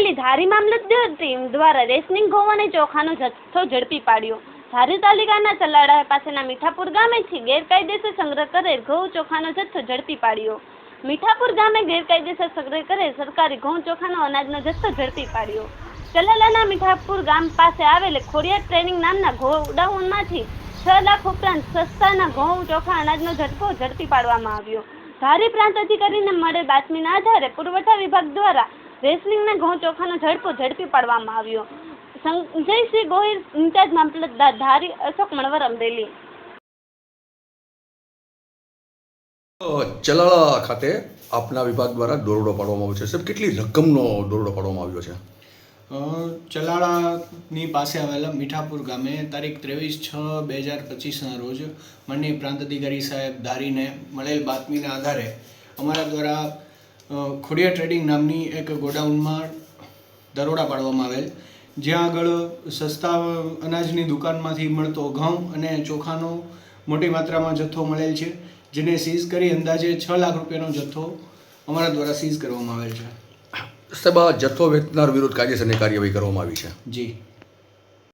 અમરેલી ધારી મામલતદાર ટીમ દ્વારા રેશનિંગ ઘઉં ચોખાનો જથ્થો ઝડપી પાડ્યો. ધારી તાલુકાના ચલાડા પાસેના મીઠાપુર ગામેથી ગેરકાયદેસર સંગ્રહ કરેલ ઘઉં ચોખાનો જથ્થો ઝડપી પાડ્યો. મીઠાપુર ગામે ગેરકાયદેસર સંગ્રહ કરેલ સરકારી ઘઉં ચોખાનો અનાજનો જથ્થો ઝડપી પાડ્યો. ચલાલાના મીઠાપુર ગામ પાસે આવેલ ખોડિયા ટ્રેનિંગ નામના ગોડાઉનમાંથી છ લાખ ઉપરાંત સસ્તાના ઘઉં ચોખા અનાજનો જથ્થો ઝડપી પાડવામાં આવ્યો. ધારી પ્રાંત અધિકારીને મળેલ બાતમીના આધારે પુરવઠા વિભાગ દ્વારા રેસલિંગના ઘઉં ચોખાનો ઝડપો ઝડપી પાડવામાં આવ્યો. સંજયસિંહ ગોહિલ ઇન્ચાર્જ મામલતદાર ધારી અશોક મણવર અમરેલી. ચલાળા ખાતે આપના વિભાગ દ્વારા દોરડો પાડવામાં આવ્યો છે. સાહેબ કેટલી રકમનો દોરડો પાડવામાં આવ્યો છે? ચલાળાની પાસે આવેલા મીઠાપુર ગામે તારીખ ત્રેવીસ છ બે હજાર પચીસના રોજ માનનીય પ્રાંત અધિકારી સાહેબ ધારીને મળેલ બાતમીના આધારે અમારા દ્વારા ખોડિયા ટ્રેડિંગ નામની એક ગોડાઉનમાં દરોડા પાડવામાં આવેલ જ્યાં આગળ સસ્તા અનાજની દુકાનમાંથી મળતો ઘઉં અને ચોખાનો મોટી માત્રામાં જથ્થો મળેલ છે જેને સીઝ કરી અંદાજે છ લાખ રૂપિયાનો જથ્થો અમારા દ્વારા સીઝ કરવામાં આવેલ છે. સાહેબ આ જથ્થો વેચનાર વિરુદ્ધ કાયદેસરની કાર્યવાહી કરવામાં આવી છે. જી.